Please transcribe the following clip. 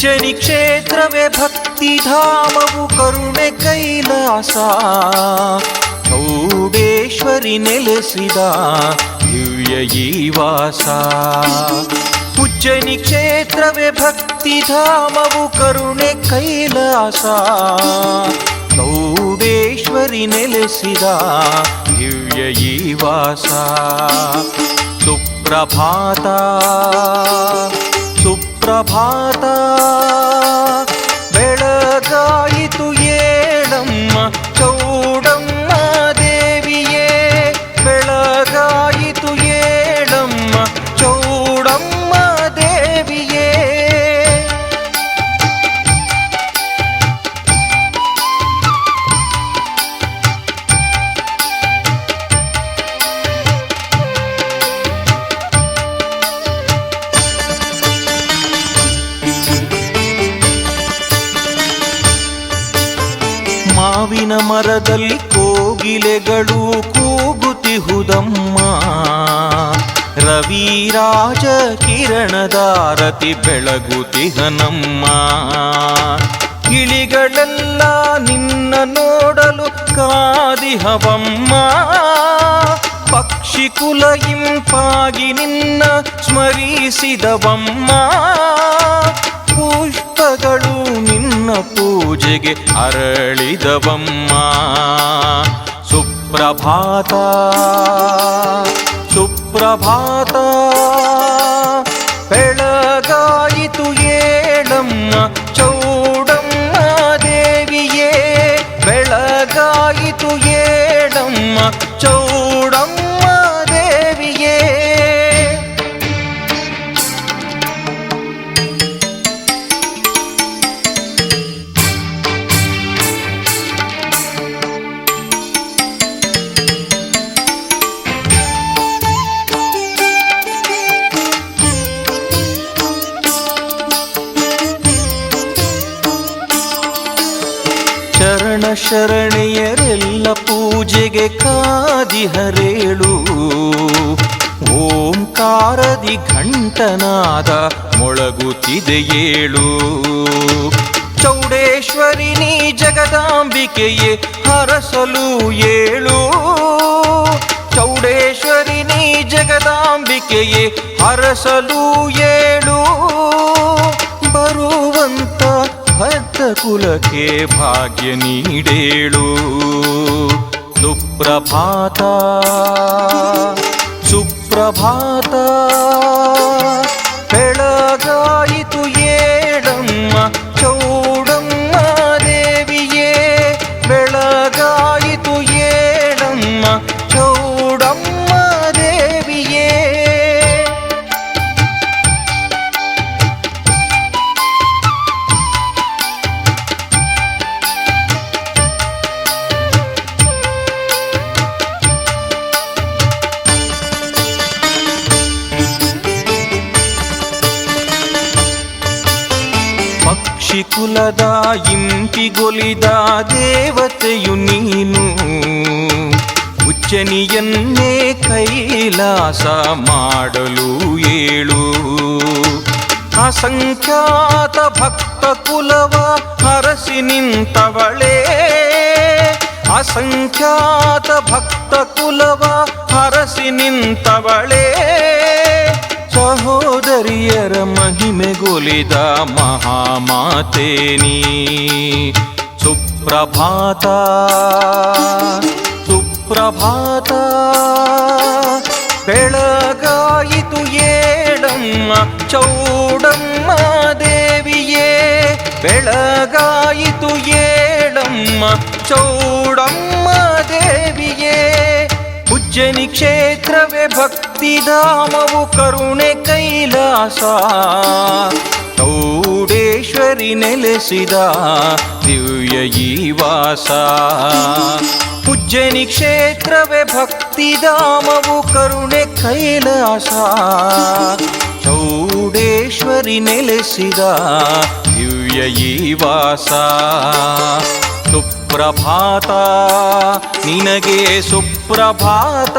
ಉಜ್ಜನಿ ಕ್ಷೇತ್ರವೇ ಭಕ್ತಿಧಾಮವು ಕರುಣೆ ಕೈಲಾಸ ಚೌಡೇಶ್ವರಿ ನೆಲೆಸಿದ ದಿವ್ಯ ಈ ವಾಸ ಉಜ್ಜನಿ ಕ್ಷೇತ್ರವೇ ಭಕ್ತಿಧಾಮವು ಕರುಣೆ ಕೈಲಾಸ ಚೌಡೇಶ್ವರಿ ನೆಲೆಸಿದ ದಿವ್ಯ ಈ ವಾಸ ಸುಪ್ರಭಾತ प्रभाता ಮಾವಿನ ಮರದಲ್ಲಿ ಕೋಗಿಲೆಗಳು ಕೂಗುತಿಹುದಮ್ಮ ರವಿರಾಜ ಕಿರಣದಾರತಿ ಬೆಳಗುತಿಹನಮ್ಮ ಗಿಳಿಗಳೆಲ್ಲ ನಿನ್ನ ನೋಡಲು ಕಾದಿಹವಮ್ಮ. ಪಕ್ಷಿ ಕುಲ ಇಂಪಾಗಿ ನಿನ್ನ ಸ್ಮರಿಸಿದವಮ್ಮ. ಪುಷ್ಪಗಳು ನಿನ್ನ ಪೂಜೆಗೆ ಅರಳಿದವಮ್ಮ. ಸುಪ್ರಭಾತ ಸುಪ್ರಭಾತ. ಶರಣೆಯರೆಲ್ಲ ಪೂಜೆಗೆ ಕಾದಿ ಕಾದಿಹರೇಳು ಓಂಕಾರದಿ ಘಂಟನಾದ ಮೊಳಗುತ್ತಿದೆ ಏಳು. ಚೌಡೇಶ್ವರಿ ನೀ ಜಗದಾಂಬಿಕೆಯೇ ಹರಸಲು ಏಳು. ಚೌಡೇಶ್ವರಿ ನೀ ಜಗದಾಂಬಿಕೆಯೇ ಹರಸಲು ಭಕ್ತ ಕುಲಕ್ಕೆ ಭಾಗ್ಯ ನೀಡೇಳು ಸುಪ್ರಭಾತ ಸುಪ್ರಭಾತ ಪಕ್ಷಿ ಕುಲದ ಇಂಪಿಗೊಲಿದ ದೇವತೆಯು ನೀನು ಉಚ್ಚನಿಯನ್ನೇ ಕೈಲಾಸ ಮಾಡಲು ಏಳು ಅಸಂಖ್ಯಾತ ಭಕ್ತ ಕುಲವ ಹರಸಿ ನಿಂತವಳೇ ಅಸಂಖ್ಯಾತ ಭಕ್ತ ಕುಲವ ಹರಸಿ ನಿಂತವಳೇ ಸಹೋದರಿಯರ ಮಹಿಮೆಗೊಲಿದ ಮಹಾಮಾತೆ ನೀ ಸುಪ್ರಭಾತ ಸುಪ್ರಭಾತ ಬೆಳಗಾಯಿತು ಏಳಮ್ಮ ಚೌಡಮ್ಮ ದೇವಿಯೇ ಬೆಳಗಾಯಿತು ಏಳಮ್ಮ ಚೌಡಮ್ಮ ದೇವಿಯೇ ಉಜ್ಜನಿ ಕ್ಷೇತ್ರವೇ ಭಕ್ತಿಧಾಮವು ಕರುಣೆ ಕೈಲಾಸ ಚೌಡೇಶ್ವರಿ ನೆಲೆಸಿದ ದಿವ್ಯ ಈ ವಾಸ ಉಜ್ಜನಿ ಕ್ಷೇತ್ರವೇ ಭಕ್ತಿಧಾಮವು ಕರುಣೆ ಕೈಲಾಸ ಚೌಡೇಶ್ವರಿ ನೆಲೆಸಿದ ದಿವ್ಯ ಈ ವಾಸ ಸುಪ್ರಭಾತ ನಿನಗೆ ಸುಪ್ರಭಾತ.